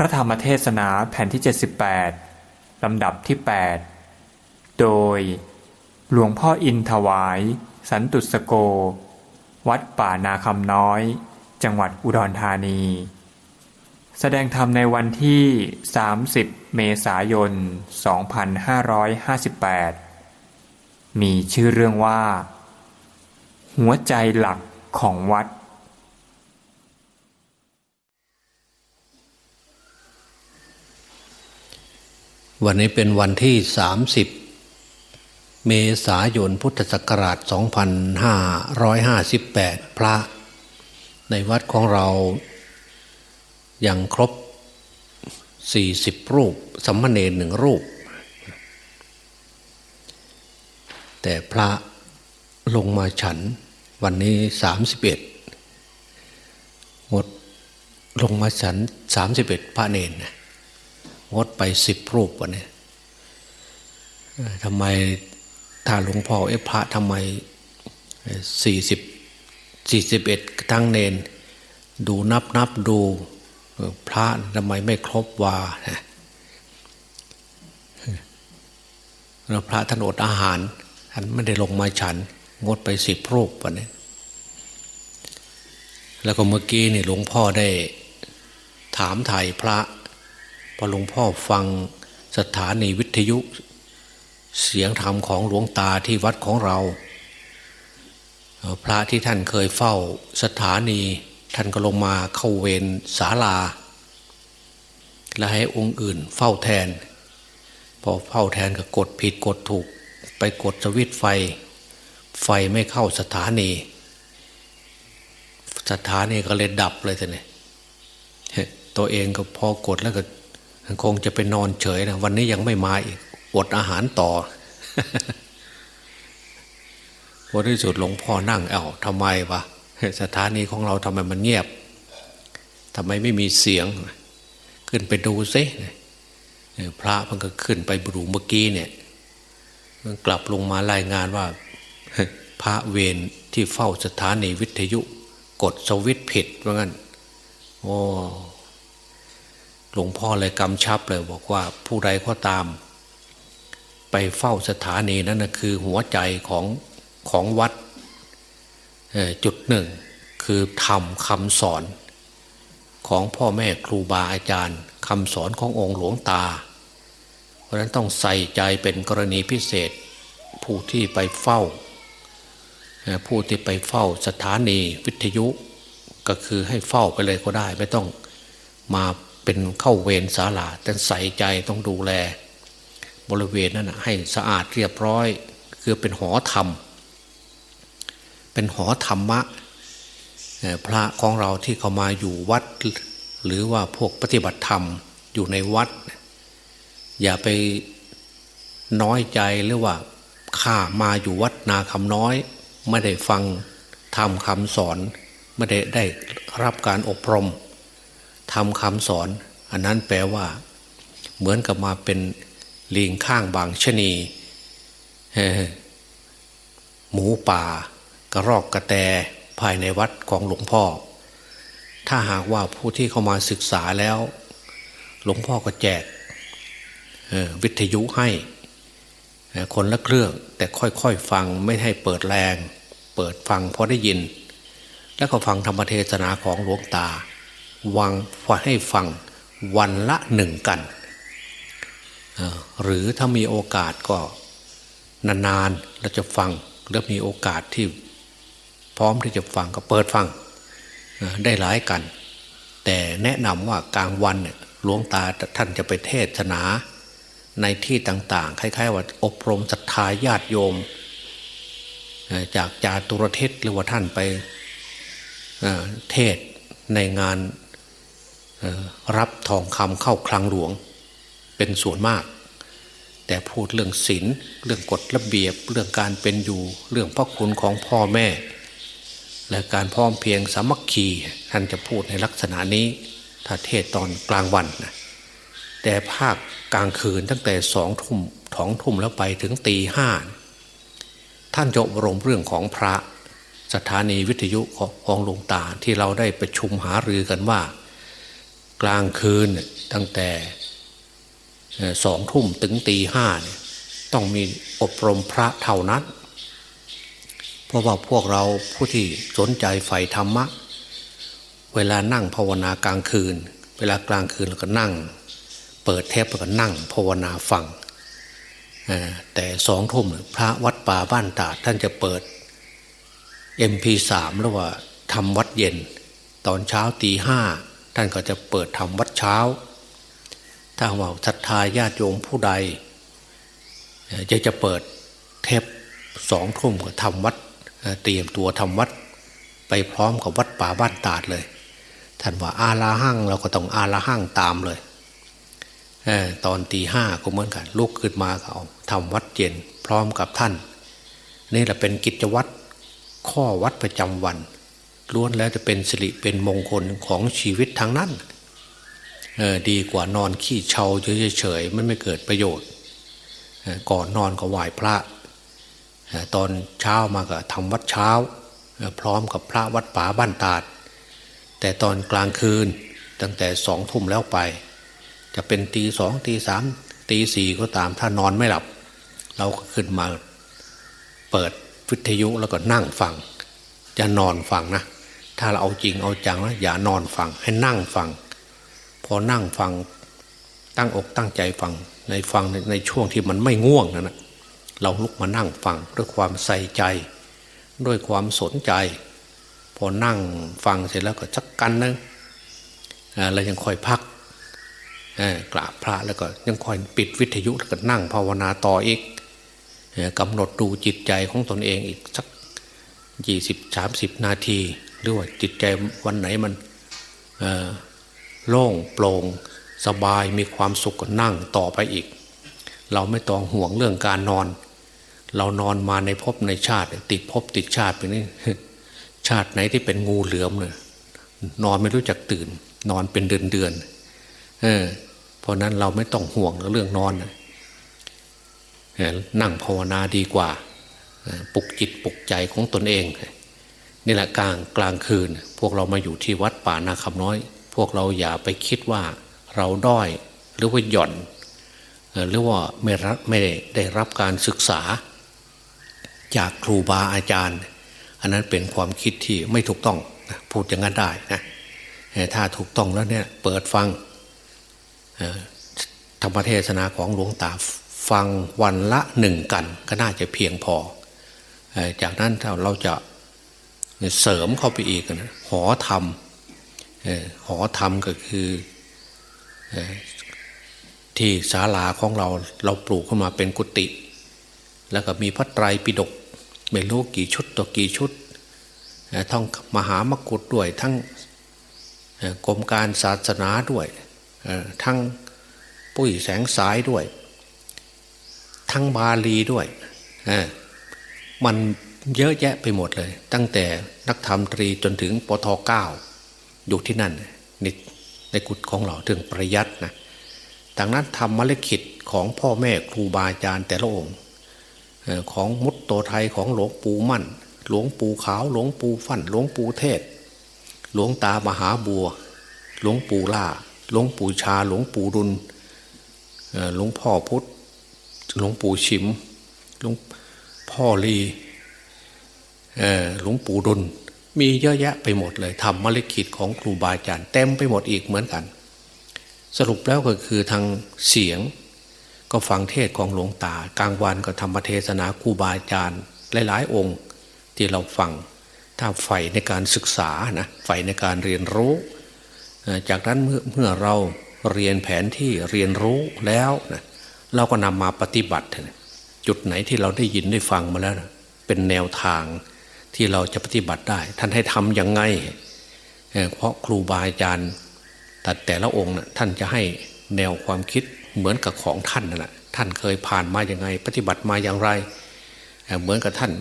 ระธรรมเทศนาแผ่นที่ 78 ลำดับที่ 8 โดย หลวงพ่ออินถวาย สันตุสโก วัดป่านาคำน้อย จังหวัดอุดรธานี แสดงธรรมในวันที่ 30 เมษายน 2558 มีชื่อเรื่องว่า หัวใจหลักของวัด วันนี้เป็นวันที่ 30 เมษายนพุทธศักราช 2558 พระ ในวัดของเรายังครบ 40 รูปสัมมเนรหนึ่งรูป แต่พระลงมาฉันวันนี้ 31งดลงมาฉัน 31 พระเนนนะ งดไปสิบรูปวันนี้เอ่อทำไมถ้าหลวงพ่อเอพระทำไมสี่สิบสี่สิบเอ็ดทั้งเนน ดูนับนับดูพระทำไมไม่ครบวาแล้วพระท่านอดอาหารท่านไม่ได้ลงมาฉัน งดไปสิบรูปวันนี้ แล้วก็เมื่อกี้นี่หลวงพ่อได้ถามไถ่พระ พอหลวงพ่อฟังสถานีวิทยุ เสียงธรรมของหลวงตาที่วัดของเรา พระที่ท่านเคยเฝ้าสถานีท่านก็ลงมาเข้าเวรศาลา และให้องค์อื่นเฝ้าแทน พอเฝ้าแทนก็กดผิดกดถูก ไปกดสวิตไฟ ไฟไม่เข้าสถานี สถานีก็เลยดับเลยทีนี้ตัวเองก็พอกดแล้วก็ คงจะไปนอนเฉยนะวันนี้ยังไม่มาอีกอดอาหารต่อวันที่สุดหลวงพ่อนั่งเอ้าทำไมวะสถานีของเราทำไมมันเงียบทำไมไม่มีเสียง ขึ้นไปดูซิพระมันก็ขึ้นไปบรูเมื่อกี้เนี่ยมันกลับลงมารายงานว่า พระเวรที่เฝ้าสถานีวิทยุ กดสวิตผิดว่างั้นโอ้ หลวงพ่อเลยกำชับเลยบอกว่าผู้ใดก็ตาม ไปเฝ้าสถานีนั่นนะคือหัวใจของของวัดจุดหนึ่ง คือธรรมคำสอน ของพ่อแม่ครูบาอาจารย์คำสอนขององค์หลวงตา เพราะนั้นต้องใส่ใจเป็นกรณีพิเศษ ผู้ที่ไปเฝ้า ผู้ที่ไปเฝ้าสถานีวิทยุ ก็คือให้เฝ้าไปเลยก็ได้ ไม่ต้องมา เป็นเข้าเวรศาลาแต่ใส่ใจต้องดูแล บริเวณนั้นให้สะอาดเรียบร้อย คือเป็นหอธรรม เป็นหอธรรมะพระของเราที่เขามาอยู่วัด หรือว่าพวกปฏิบัติธรรมอยู่ในวัด อย่าไปน้อยใจหรือว่าข้ามาอยู่วัดนาคำน้อย ไม่ได้ฟังธรรมคำสอน ไม่ได้ได้รับการอบรม ทำคำสอน อันนั้นแปลว่า เหมือนกับมาเป็นลิงข้างบางชนีหมูป่า กระรอกกระแตภายในวัดของหลวงพ่อ ถ้าหากว่าผู้ที่เข้ามาศึกษาแล้ว หลวงพ่อก็แจกวิทยุให้ คนละเครื่อง แต่ค่อยๆฟังไม่ให้เปิดแรง เปิดฟังพอได้ยิน แล้วก็ฟังธรรมเทศนาของหลวงตา วังให้ฟังวันละหนึ่งกัน หรือถ้ามีโอกาสก็นานๆเราจะฟังแล้วมีโอกาสที่พร้อมที่จะฟังก็เปิดฟังได้หลายกัน แต่แนะนำว่ากลางวันเนี่ยหลวงตาท่านจะไปเทศนาในที่ต่างๆ คล้ายๆว่าอบรมศรัทธาญาติโยม จากจาตุรเทศหรือว่าท่านไปเทศในงาน รับทองคำเข้าคลังหลวง เป็นส่วนมาก แต่พูดเรื่องศีลเรื่องกฎระเบียบ เรื่องการเป็นอยู่เรื่องพระคุณของพ่อแม่ และการพร้อมเพียงสามัคคีท่านจะพูดในลักษณะนี้ถ้าเทศตอนกลางวันนะแต่ภาคกลางคืนตั้งแต่สองทุ่มท้องทุ่มแล้วไปถึงตีห้าท่านจะอบรมเรื่องของพระสถานีวิทยุของหลวงตาที่เราได้ประชุมหารือกันว่า กลางคืนตั้งแต่สองทุ่มถึงตีห้าเนี่ยต้องมีอบรมพระเท่านั้น เพราะว่าพวกเราผู้ที่สนใจใฝ่ธรรมะ เวลานั่งภาวนากลางคืน เวลากลางคืนเราก็นั่ง เปิดเทปแล้วก็นั่งภาวนาฟังแต่สองทุ่มพระวัดป่าบ้านตาท่านจะเปิด MP3 หรือว่าทำวัดเย็น ตอนเช้าตีห้า ท่านก็จะเปิดทำวัดเช้า ถ้าว่าศรัทธาญาติโยมผู้ใดจะจะเปิดเทปสองทุ่มก็ทำวัดเตรียมตัวทำวัด ไปพร้อมกับวัดป่าบ้านตาดเลยท่านว่าอาลาหั่งเราก็ต้องอาลาหั่งตามเลยเอตอนตีห้าก็เหมือนกันลุกขึ้นมาก็เอาทำวัดเย็นพร้อมกับท่าน นี่แหละเป็นกิจวัตรข้อวัดประจำวัน ล้วนแล้วจะเป็นสิริเป็นมงคลของชีวิตทางนั้นดีกว่านอนขี้เชาเฉยๆมันไม่เกิดประโยชน์ ก่อนนอนก็ไหว้พระ ตอนเช้ามาก็ทำวัดเช้า พร้อมกับพระวัดป่าบ้านตาด แต่ตอนกลางคืนตั้งแต่สองทุ่มแล้วไป จะเป็นตีสองตีสามตีสี่ก็ตามถ้านอนไม่หลับ เราก็ขึ้นมาเปิดวิทยุแล้วก็นั่งฟัง จะนอนฟังนะ ถ้าเราเอาจริงเอาจังนะอย่านอนฟังให้นั่งฟัง พอนั่งฟังตั้งอกตั้งใจฟังในฟังในในช่วงที่มันไม่ง่วงนะนะเราลุกมานั่งฟังด้วยความใส่ใจ ด้วยความสนใจ พอนั่งฟังเสร็จแล้วก็สักกันนึงอ่าเรายังคอยพักกราบพระแล้วก็ยังคอยปิดวิทยุแล้วก็นั่งภาวนาต่ออีกกำหนดดูจิตใจของตนเองอีกสักยี่สิบสามสิบนาที หรือว่าจิตใจวันไหนมันโล่งโปร่งสบายมีความสุขก็นั่งต่อไปอีก เราไม่ต้องห่วงเรื่องการนอน เรานอนมาในภพในชาติ ติดภพติดชาติไปนี่ชาติไหนที่เป็นงูเหลือมเนี่ยนอนไม่รู้จักตื่น นอนเป็นเดือนเดือนเออเพราะนั้นเราไม่ต้องห่วงเรื่องนอนนะนั่งภาวนาดีกว่า ปลุกจิตปลุกใจของตนเอง นี่แหละกลางกลางคืน พวกเรามาอยู่ที่วัดป่านาคำน้อย พวกเราอย่าไปคิดว่าเราด้อยหรือว่าหย่อนหรือว่าไม่รับไม่ได้ได้รับการศึกษา จากครูบาอาจารย์ อันนั้นเป็นความคิดที่ไม่ถูกต้องพูดอย่างนั้นได้นะถ้าถูกต้องแล้วเนี่ยเปิดฟังธรรมเทศนาของหลวงตาฟังวันละหนึ่งกัน ก็น่าจะเพียงพอเอ่อจากนั้นถ้าเราจะ เสริมเข้าไปอีกนะหอธรรมหอธรรมก็คือที่ศาลาของเราเราปลูกขึ้นมาเป็นกุฏิแล้วก็มีพระไตรปิฎกไม่รู้กี่ชุดต่อกี่ชุดท่องมหามกุฏด้วยทั้งกรมการศาสนาด้วยทั้งปุ้ยแสงสายด้วย ทั้งบาลีด้วยมัน เยอะแยะไปหมดเลย ตั้งแต่นักธรรมตรีจนถึงปทเก้าอยู่ที่นั่นในในกุฏของเราถึงประยัดนะดังนั้นทำมรกิจของพ่อแม่ครูบาอาจารย์แต่ละองค์ของมุตโตไทยของหลวงปู่มั่น หลวงปู่ขาว หลวงปู่ฟันหลวงปู่เทศ หลวงตามหาบัว หลวงปู่ล่า หลวงปู่ชา หลวงปู่รุนหลวงพ่อพุทธหลวงปู่ชิมหลวงพ่อลี หลวงปู่ดุลมีเยอะแยะไปหมดเลยทำมรกิจของครูบาอาจารย์เต็มไปหมดอีกเหมือนกัน สรุปแล้วก็คือทางเสียงก็ฟังเทศของหลวงตากลางวันก็ธรรมเทศนาครูบาอาจารย์หลายๆ องค์ที่เราฟังถ้าใฝ่ในการศึกษานะใฝ่ในการเรียนรู้ จากนั้นเมื่อเมื่อเราเรียนแผนที่เรียนรู้แล้วนะเราก็นำมาปฏิบัติ จุดไหนที่เราได้ยินได้ฟังมาแล้วนะเป็นแนวทาง ที่เราจะปฏิบัติได้ ท่านให้ทำยังไงเพราะครูบาอาจารย์แต่แต่ละองค์นะท่านจะให้แนวความคิดเหมือนกับของท่านนั่นแหละท่านเคยผ่านมาอย่างไง ปฏิบัติมาอย่างไรเเหมือนกับท่าน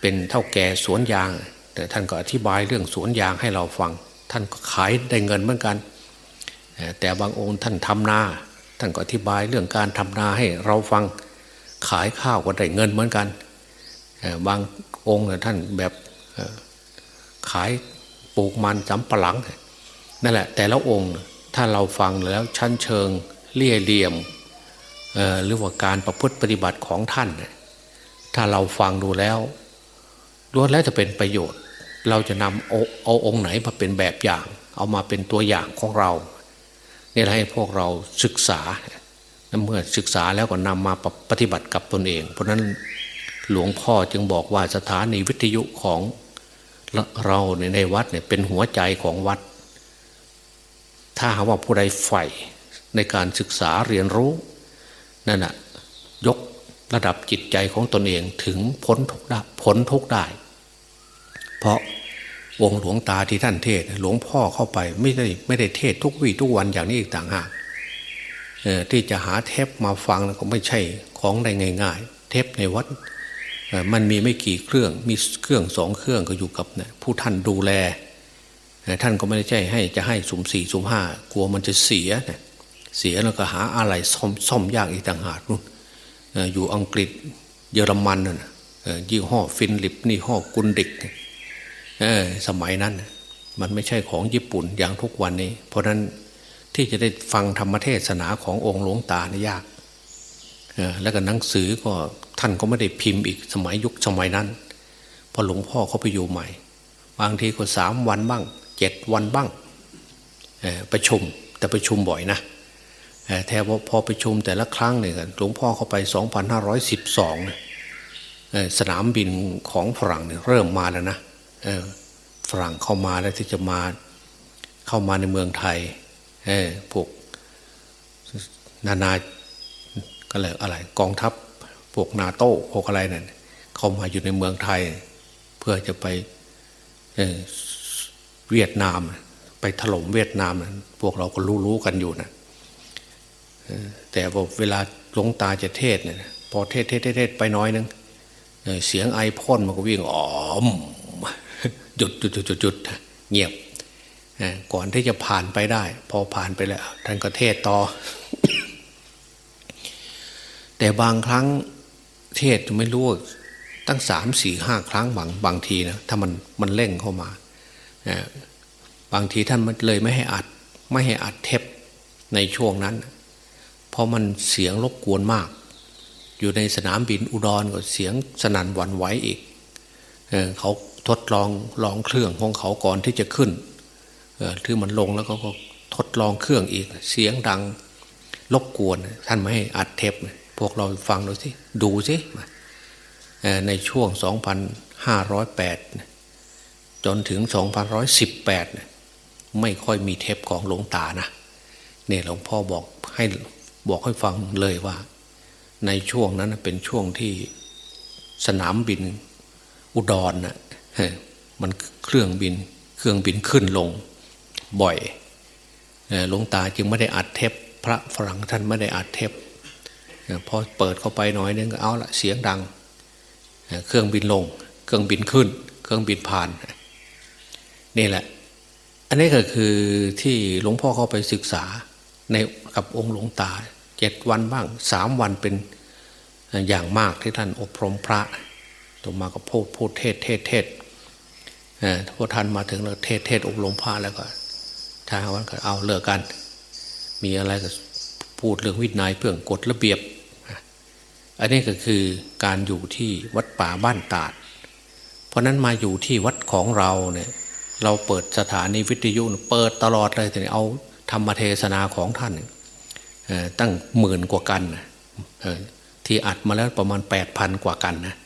เป็นเท่าแก่สวนยาง แต่ท่านก็อธิบายเรื่องสวนยางให้เราฟัง ท่านก็ขายได้เงินเหมือนกัน แต่บางองค์ท่านทำนา ท่านก็อธิบายเรื่องการทำนาให้เราฟังขายข้าวก็ได้เงินเหมือนกัน บาง องค์เนี่ยท่านแบบขายปลูกมันสำปะหลังนั่นแหละ แต่ละองค์ถ้าเราฟังแล้วชั้นเชิงเลี่ยเหลี่ยมเอ่อหรือว่าการประพฤติปฏิบัติของท่าน ถ้าเราฟังดูแล้วล้วนแล้วจะเป็นประโยชน์ เราจะนำเอาเอาองค์ไหนมาเป็นแบบอย่าง เอามาเป็นตัวอย่างของเราเนี่ยให้พวกเราศึกษาเมื่อศึกษาแล้วก็นำมาปฏิบัติกับตนเอง เพราะนั้น หลวงพ่อจึงบอกว่าสถานีวิทยุของเราในในวัดเนี่ยเป็นหัวใจของวัด ถ้าหากว่าผู้ใดใฝ่ในการศึกษาเรียนรู้นั่นน่ะยกระดับจิตใจของตนเองถึงพ้นทุกได้พ้นทุกได้ เพราะวงหลวงตาที่ท่านเทศหลวงพ่อเข้าไปไม่ได้ไม่ได้เทศทุกวี่ทุกวันอย่างนี้อีกต่างหากที่จะหาเทปมาฟังก็ไม่ใช่ของได้ง่าย ๆ เทปในวัด มันมีไม่กี่เครื่องมีเครื่องสองเครื่องก็อยู่กับนะผู้ท่านดูแล ท่านก็ไม่ได้ใช่ให้จะให้สุ่มสี่สุ่มห้ากลัวมันจะเสียนะเสียแล้วก็หาอะไรซ่อมซ่อมยากอีกต่างหากนู่นอยู่อังกฤษเยอรมันน่ะเอ่อยี่ห้อฟินลิปนี่ห้อกุนดิกสมัยนั้น มันไม่ใช่ของญี่ปุ่นอย่างทุกวันนี้ เพราะนั้นที่จะได้ฟังธรรมเทศนาขององค์หลวงตานี่ยากแล้วก็หนังสือก็ ท่านก็ไม่ได้พิมพ์อีกสมัยยุคสมัยนั้น พอหลวงพ่อเขาไปอยู่ใหม่ บางทีก็สามวันบ้างเจ็ดวันบ้างประชุมแต่ประชุมบ่อยนะแต่พอประชุมแต่ละครั้งเนี่ยหลวงพ่อเข้าไป 2512นี่ยเอ่อสนามบินของฝรั่งเนี่ยเริ่มมาแล้วนะฝรั่งเข้ามาแล้วที่จะมาเข้ามาในเมืองไทยพวกนานาก็เลยอะไรกองทัพ พวกนาโต้พวกอะไรนั่นเข้ามาอยู่ในเมืองไทย เพื่อจะไปเเวียดนาม ไปถล่มเวียดนามนะพวกเราก็รู้ๆกันอยู่นะแต่พอเวลาหลวงตาจะเทศเนี่ยพอเทศเทศเทศเทศไปน้อยนึงเเสียงไอพ่นมันก็วิ่งอ๋อมหยุดหยุดหยุดหยุดเงียบก่อนที่จะผ่านไปได้ พอผ่านไปแล้วท่านก็เทศต่อ แต่บางครั้ง เทศไม่รู้ตั้งสามสี่ห้าครั้งบางบางทีนะถ้ามันมันเร่งเข้ามา บางทีท่านมันเลยไม่ให้อัดไม่ให้อัดเทปในช่วงนั้น เพราะมันเสียงรบกวนมาก อยู่ในสนามบินอุดรก็เสียงสนั่นหวั่นไหวอีกเอเขาทดลองลองเครื่องของเขาก่อนที่จะขึ้นเออมันลงแล้วก็ก็ทดลองเครื่องอีก เสียงดังรบกวน ท่านไม่ให้อัดเทป พวกเราฟังดูสิดูสิในช่วง 2508 จนถึง2118 ไม่ค่อยมีเทปของหลวงตานะเนี่ยหลวงพ่อบอกให้บอกให้ฟังเลยว่า ในช่วงนั้นเป็นช่วงที่สนามบินอุดรนะมันเครื่องบินเครื่องบินขึ้นลงบ่อยหลวงตาจึงไม่ได้อัดเทปพระฝรั่งท่านไม่ได้อัดเทป พอเปิดเข้าไปหน่อยนึงก็เอาละเสียงดัง เครื่องบินลง เครื่องบินขึ้น เครื่องบินผ่าน นี่แหละ อันนี้ก็คือที่หลวงพ่อเข้าไปศึกษาในกับองค์หลวงตาเจ็ดวันบ้างสามวันเป็นอย่างมากที่ท่านอบรมพระต่อมาก็พูดพูดเทศเทศเทศพอท่านมาถึงแล้วเทศเทศอบรมพระแล้วก็ถ้าวันก็เอาเลิกกัน มีอะไรก็พูดเรื่องวินัยเพื่องกฎระเบียบ อันนี้ก็คือการอยู่ที่วัดป่าบ้านตาด เพราะนั้นมาอยู่ที่วัดของเราเนี่ยเราเปิดสถานีวิทยุเปิดตลอดเลยแต่เอาธรรมเทศนาของท่านตั้งหมื่นกว่ากันที่อัดมาแล้วประมาณแปดพันกว่ากันนะ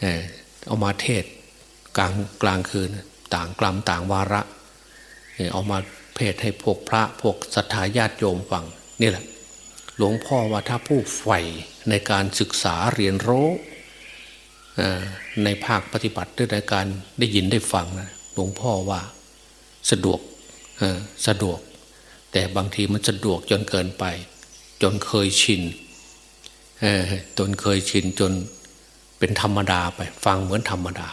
เออเอามาเทศกลางกลางคืนต่างกลัมต่างวาระเออเอามาเพศให้พวกพระพวกศรัทธาญาติโยมฟังนี่แหละ หลวงพ่อว่าถ้าผู้ใฝ่ในการศึกษาเรียนรู้ในภาคปฏิบัติด้วยในการได้ยินได้ฟังนะหลวงพ่อว่าสะดวกสะดวก แต่บางทีมันสะดวกจนเกินไป จนเคยชินจนเคยชินจนเป็นธรรมดาไป ฟังเหมือนธรรมดา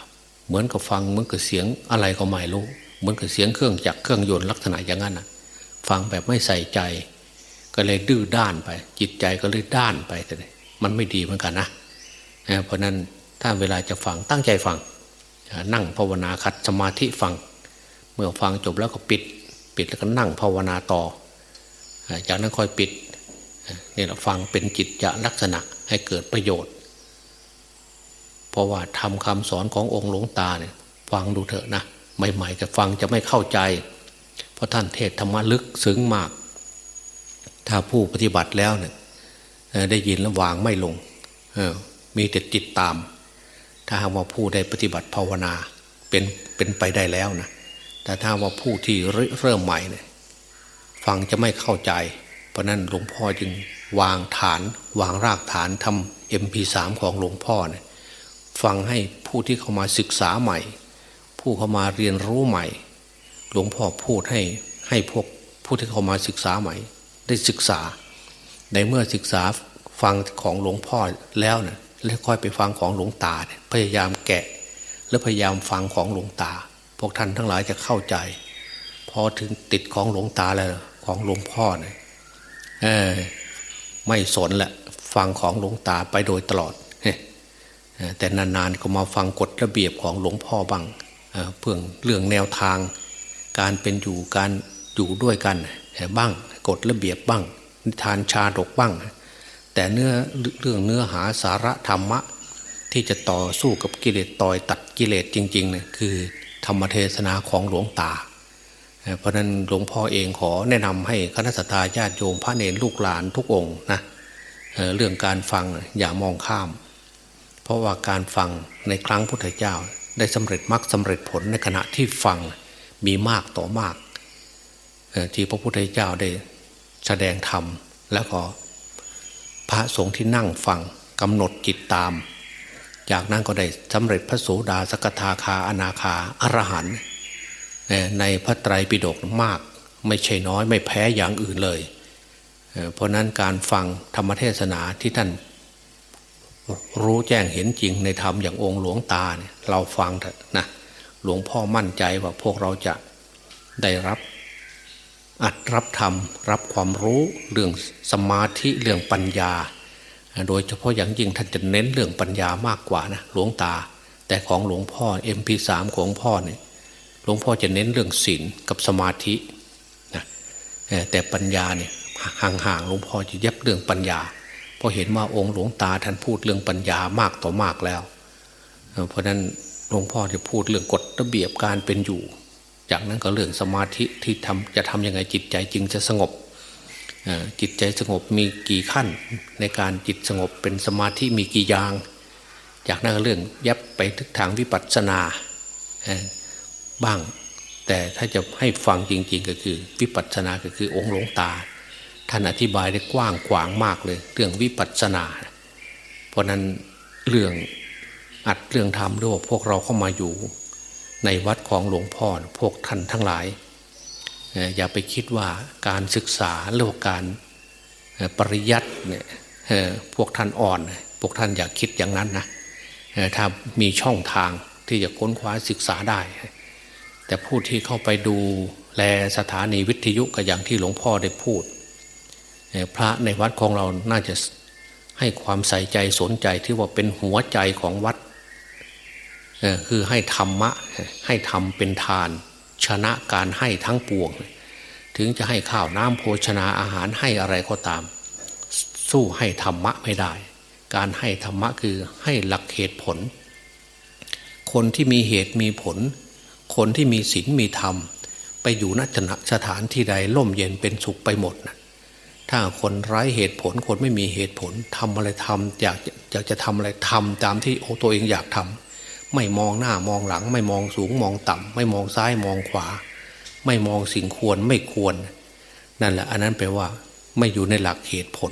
เหมือนกับฟังเหมือนกับเสียงอะไรก็ไม่รู้ เหมือนกับเสียงเครื่องจักรเครื่องยนต์ลักษณะอย่างนั้นนะฟังแบบไม่ใส่ใจ ก็เลยดื้อด้านไป จิตใจก็เลยด้านไปแต่มันไม่ดีเหมือนกันนะเพราะนั้นถ้าเวลาจะฟังตั้งใจฟังนั่งภาวนาคัดสมาธิฟัง เมื่อฟังจบแล้วก็ปิด ปิดแล้วก็นั่งภาวนาต่ออ่าจากนั้นค่อยปิดนี่แหละฟังเป็นจิตจะลักษณะให้เกิดประโยชน์ เพราะว่าทำคำสอนขององค์หลวงตาเนี่ยฟังดูเถอะนะใหม่ๆจะฟังจะไม่เข้าใจ เพราะท่านเทศธรรมะลึกซึ้งมาก ถ้าผู้ปฏิบัติแล้วเนี่ยได้ยินแล้ววางไม่ลงมีแต่จิตตาม ถ้าหากว่าผู้ได้ปฏิบัติภาวนาเป็นเป็นไปได้แล้วนะแต่ถ้าว่าผู้ที่เริ่มใหม่เนี่ยฟังจะไม่เข้าใจ เพราะนั้นหลวงพ่อจึงวางฐาน วางรากฐานทำ MP3 ของหลวงพ่อเนี่ยฟังให้ผู้ที่เข้ามาศึกษาใหม่ ผู้เข้ามาเรียนรู้ใหม่ หลวงพ่อพูดให้ให้พวกผู้ที่เข้ามาศึกษาใหม่ ได้ศึกษา ในเมื่อศึกษาฟังของหลวงพ่อแล้วเนี่ยแล้วค่อยไปฟังของหลวงตาเนี่ยพยายามแกะ และพยายามฟังของหลวงตา พวกท่านทั้งหลายจะเข้าใจ พอถึงติดของหลวงตาแล้วของหลวงพ่อเนี่ยเออไม่สนแหละฟังของหลวงตาไปโดยตลอดแต่นานๆก็มาฟังกฎระเบียบของหลวงพ่อบ้างเพื่อเรื่องแนวทาง การเป็นอยู่การอยู่ด้วยกันบ้าง กฎระเบียบบ้าง นิทานชาดกบ้าง แต่เนื้อเรื่องเนื้อหาสาระธรรมะ ที่จะต่อสู้กับกิเลสต่อยตัดกิเลสจริงๆเนี่ยคือธรรมเทศนาของหลวงตา เพราะนั้นหลวงพ่อเองขอแนะนำให้คณะสัตยาญาติโยมพระเนรลูกหลานทุกองนะเรื่องการฟังอย่ามองข้าม เพราะว่าการฟังในครั้งพุทธเจ้า ได้สำเร็จมรรคสำเร็จผลในขณะที่ฟังมีมากต่อมากที่พระพุทธเจ้าได้ แสดงธรรม แล้วก็พระสงฆ์ที่นั่งฟังกำหนดจิตตาม จากนั้นก็ได้สำเร็จพระโสดาสกทาคาอนาคาอรหันในพระไตรปิฎกมาก ไม่ใช่น้อยไม่แพ้อย่างอื่นเลยเอ่อเพราะนั้นการฟังธรรมเทศนาที่ท่านรู้แจ้งเห็นจริงในธรรมอย่างองค์หลวงตาเนี่ยเราฟังเถอะนะหลวงพ่อมั่นใจว่าพวกเราจะได้รับ อัดรับธรรม รับความรู้เรื่องสมาธิเรื่องปัญญา โดยเฉพาะอย่างยิ่งท่านจะเน้นเรื่องปัญญามากกว่านะหลวงตา แต่ของหลวงพ่อ MP3 ของหลวงพ่อเนี่ยหลวงพ่อจะเน้นเรื่องศีลกับสมาธินะแต่ปัญญาเนี่ยห่างๆหลวงพ่อจะย็บเรื่องปัญญา เพราะเห็นว่าองค์หลวงตาท่านพูดเรื่องปัญญามากต่อมากแล้วเอ่อเพราะฉะนั้นหลวงพ่อจะพูดเรื่องกฎระเบียบการเป็นอยู่ จากนั้นก็เรื่องสมาธิที่ทำจะทำยังไงจิตใจจึงจะสงบจิตใจสงบมีกี่ขั้นในการจิตสงบเป็นสมาธิมีกี่อย่าง จากนั้นเรื่องยับไปทึกทางวิปัสสนาบ้าง แต่ถ้าจะให้ฟังจริง ๆ ก็คือ วิปัสสนาก็คือองค์หลวงตา ท่านอธิบายได้กว้างขวางมากเลย เรื่องวิปัสสนา เพราะนั้นเรื่องอัดเรื่องทำด้วยว่าพวกเราเข้ามาอยู่ ในวัดของหลวงพ่อพวกท่านทั้งหลาย อย่าไปคิดว่าการศึกษาหรือการปริยัติเนี่ยพวกท่านอ่อน พวกท่านอย่าคิดอย่างนั้นนะถ้ามีช่องทางที่จะค้นคว้าศึกษาได้ แต่ผู้ที่เข้าไปดูแลสถานีวิทยุก็อย่างที่หลวงพ่อได้พูด พระในวัดของเราน่าจะให้ความใส่ใจสนใจที่ว่าเป็นหัวใจของวัด คือให้ธรรมะให้ทำเป็นทาน ชนะการให้ทั้งปวง ถึงจะให้ข้าวน้ำโภชนาอาหารให้อะไรก็ตาม สู้ให้ธรรมะไม่ได้ การให้ธรรมะคือให้หลักเหตุผล คนที่มีเหตุมีผล คนที่มีศีลมีธรรม ไปอยู่ณสถานที่ใดร่มเย็นเป็นสุขไปหมดนะถ้าคนไร้เหตุผลคนไม่มีเหตุผลทำอะไรทำอยากอยากจะทำอะไรทำตามที่โอตัวเองอยากทำ ไม่มองหน้ามองหลัง ไม่มองสูงมองต่ำไม่มองซ้ายมองขวา ไม่มองสิ่งควรไม่ควร นั่นแหละ อันนั้นแปลว่า ไม่อยู่ในหลักเหตุผล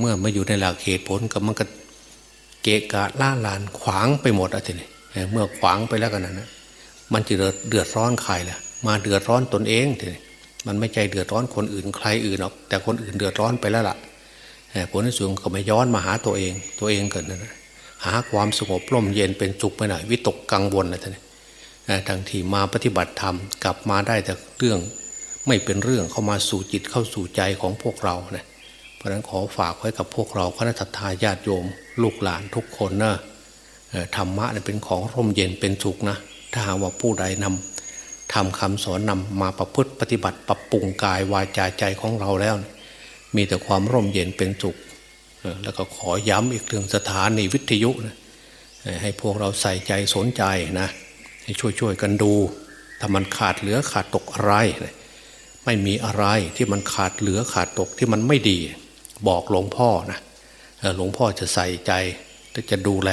เมื่อไม่อยู่ในหลักเหตุผลก็มันก็เกะกะล่าลานขวางไปหมดอะทีนี้เมื่อขวางไปแล้วกันนะมันจะเดือดเดือดร้อนใครล่ะ มาเดือดร้อนตนเองทีนี้มันไม่ใจเดือดร้อนคนอื่นใครอื่นหรอก แต่คนอื่นเดือดร้อนไปแล้วล่ะผลที่สุดก็ไม่ย้อนมาหาตัวเอง ตัวเองเกิดนะ หาความสงบร่มเย็นเป็นสุขไปหน่อยวิตกกังวลอะท่านทั้งที่มาปฏิบัติธรรมกลับมาได้แต่เรื่องไม่เป็นเรื่องเข้ามาสู่จิตเข้าสู่ใจของพวกเรานะเพราะฉะนั้นขอฝากไว้กับพวกเราคณะทาญาติโยม ลูกหลานทุกคนนะธรรมะเป็นของร่มเย็นเป็นสุขนะ ถ้าหากว่าผู้ใดนำทำคำสอนนำมาประพฤติปฏิบัติปรับปรุงกายวาจาใจของเราแล้ว มีแต่ความร่มเย็นเป็นสุข แล้วก็ขอย้ำอีกเรื่องสถานีวิทยุนะให้พวกเราใส่ใจสนใจนะให้ช่วยๆกันดูถ้ามันขาดเหลือขาดตกอะไรนะไม่มีอะไรที่มันขาดเหลือขาดตกที่มันไม่ดี บอกหลวงพ่อนะหลวงพ่อจะใส่ใจจะดูแล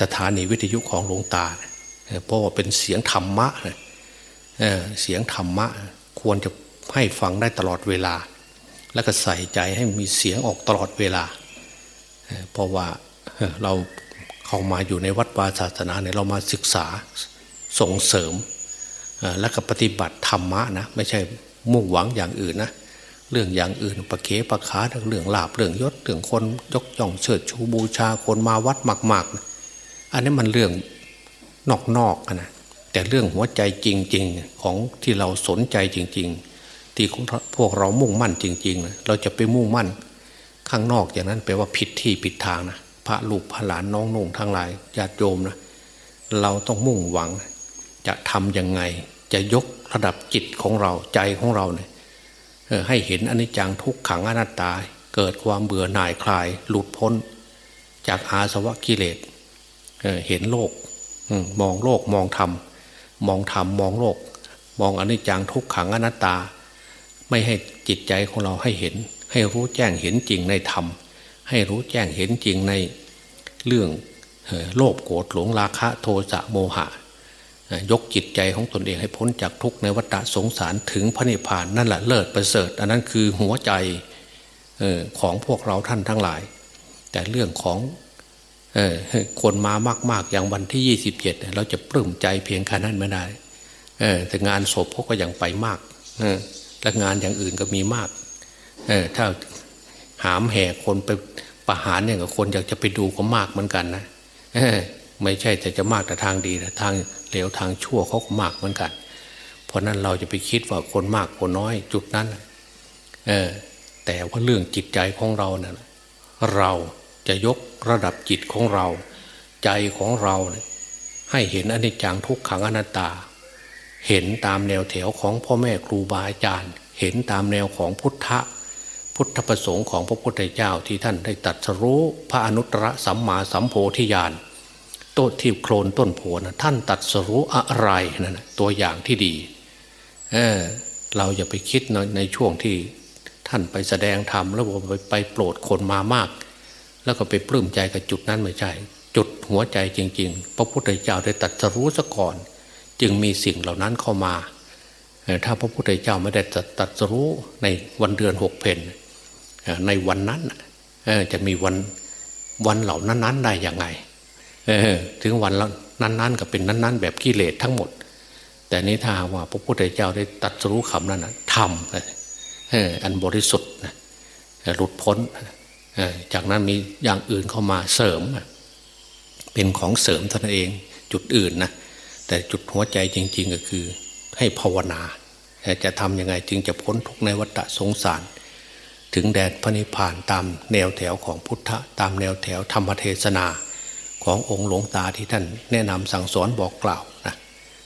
สถานีวิทยุของหลวงตา เพราะว่าเป็นเสียงธรรมะเสียงธรรมะควรจะให้ฟังได้ตลอดเวลา แล้วก็ใส่ใจให้มีเสียงออกตลอดเวลา เพราะว่าเราเข้ามาอยู่ในวัดวาศาสนาเนี่ยเรามาศึกษาส่งเสริมและก็ปฏิบัติธรรมะนะไม่ใช่มุ่งหวังอย่างอื่นนะเรื่องอย่างอื่นประเคประคาเรื่องลาบเรื่องยศเรื่องคนยกย่องเชิดชูบูชาคนมาวัดมากๆนะอันนี้มันเรื่องนอกๆอะนะแต่เรื่องหัวใจจริง ๆ ของที่เราสนใจจริง ๆ ที่พวกเรามุ่งมั่นจริงๆนะเราจะไปมุ่งมั่นข้างนอกอย่างนั้นแปลว่าผิดที่ผิดทางนะพระลูกพระหลานน้องนุ่งทั้งหลายญาติโยมนะเราต้องมุ่งหวัง จะทำยังไง จะยกระดับจิตของเราใจของเราเนี่ยให้เห็นอนิจจังทุกขังอนัตตา เกิดความเบื่อหน่ายคลาย หลุดพ้น จากอาสวะกิเลสเห็นโลกมองโลกมองธรรมมองธรรมมองโลก มองอนิจจังทุกขังอนัตตา ไม่ให้จิตใจของเราให้เห็น ให้รู้แจ้งเห็นจริงในธรรม ให้รู้แจ้งเห็นจริงในเรื่องโลภโกรธหลงราคะโทสะโมหะ ยกจิตใจของตนเองให้พ้นจากทุกข์ในวัฏสงสารถึงพระนิพพานนั่นแหละเลิศประเสริฐ อันนั้นคือหัวใจของพวกเราท่านทั้งหลาย แต่เรื่องของอคนมามากๆอย่างวันที่ยี่สิบเจ็ดเราจะปลื้มใจเพียงแค่นั้นไม่ได้แต่งานศพเขาก็ยังไปมากอ และงานอย่างอื่นก็มีมากเออถ้าหามแห่คนไปประหารเนี่ยกับคนอยากจะไปดูก็มากเหมือนกันนะไม่ใช่แต่จะมากแต่ทางดีนะทางเหลวทางชั่วเขาก็มากเหมือนกัน เพราะนั้นเราจะไปคิดว่าคนมากคนน้อยจุดนั้นเออแต่ว่าเรื่องจิตใจของเราเนี่ยเราจะยกระดับจิตของเรา ใจของเราให้เห็นอนิจจังทุกขังอนัตตา เห็นตามแนวแถวของพ่อแม่ครูบาอาจารย์ เห็นตามแนวของพุทธะพุทธประสงค์ของพระพุทธเจ้าที่ท่านได้ตัดสรู้พระอนุตตรสัมมาสัมโพธิญาณต้นที่โคลนต้นโพนะท่านตัดสรู้อะไรนั่นนะตัวอย่างที่ดีเออเราอย่าไปคิดในในช่วงที่ท่านไปแสดงธรรมแล้วไปไปโปรดคนมามาก แล้วก็ไปปลื้มใจกับจุดนั้นไม่ใช่ จุดหัวใจจริง ๆ พระพุทธเจ้าได้ตัดสรู้ซะก่อน จึงมีสิ่งเหล่านั้นเข้ามา ถ้าพระพุทธเจ้าไม่ได้ตัดรัดสรู้ในวันเดือนหกเพนในวันนั้นจะมีวันวันเหล่านั้นๆได้ยังไงถึงวันนั้นๆก็เป็นนั้น ๆ แบบกิเลสทั้งหมด แต่นี้ถ้าว่าพระพุทธเจ้าได้ตัดสรู้คำนั้นนะธรรมนะเอออันบริสุทธิ์หลุดพ้นจากนั้นมีอย่างอื่นเข้ามาเสริม เป็นของเสริมท่านเองจุดอื่นนะ แต่จุดหัวใจจริง ๆ ก็คือ ให้ภาวนาจะทำยังไงจึงจะพ้นทุกในวัฏสงสาร ถึงแดนพระนิพพานตามแนวแถวของพุทธะตามแนวแถวธรรมเทศนาขององค์หลวงตาที่ท่านแนะนำสั่งสอนบอกกล่าวนะ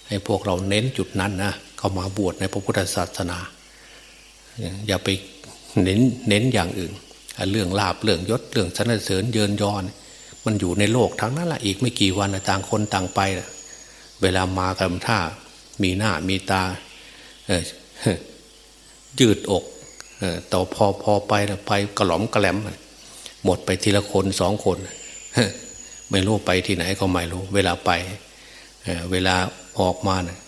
ให้พวกเราเน้นจุดนั้นนะเข้ามาบวชในพระพุทธศาสนา อย่าไปเน้นเน้นอย่างอื่น เรื่องลาบเรื่องยศเรื่องสรรเสริญเยินยอน มันอยู่ในโลกทั้งนั้นแหละอีกไม่กี่วันต่างคนต่างไปนะ เวลามากันท่า มีหน้ามีตาเออยืดอกเออต่อพอพอไปนะไปกระหล่อมกระแหลม หมดไปทีละคนสองคนไม่รู้ไปที่ไหนก็ไม่รู้ เวลาไปเเวลาออกมานะ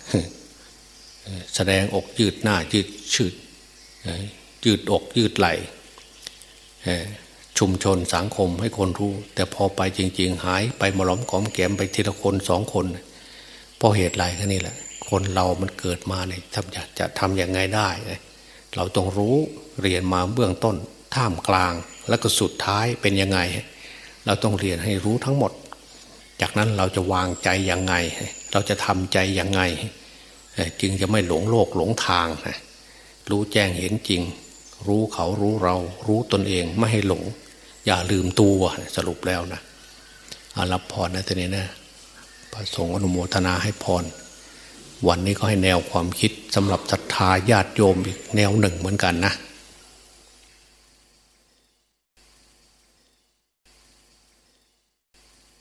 แสดงอกยืดหน้ายืดชืดยืดอกยืดไหล่ชุมชนสังคมให้คนรู้ แต่พอไปจริง ๆ หายไปมาล้อมกอมแกมไปทีละคนสองคน เพราะเหตุไรแค่นี้แหละ คนเรามันเกิดมาเนี่ยทำจะจะทำอยังไงได้ เราต้องรู้เรียนมาเบื้องต้น ท่ามกลาง แล้วก็สุดท้ายเป็นยังไง เราต้องเรียนให้รู้ทั้งหมด จากนั้นเราจะวางใจยังไง เราจะทำใจยังไง จึงจะไม่หลงโลกหลงทางนะรู้แจ้งเห็นจริง รู้เขารู้เรา รู้ตนเองไม่ให้หลง อย่าลืมตัวสรุปแล้วนะอารับพรนะทีนี้นะ ระสงฆ์อนุโมทนาให้พร วันนี้ก็ให้แนวความคิดสำหรับศรัทธาญาติโยมอีกแนวหนึ่งเหมือนกันนะ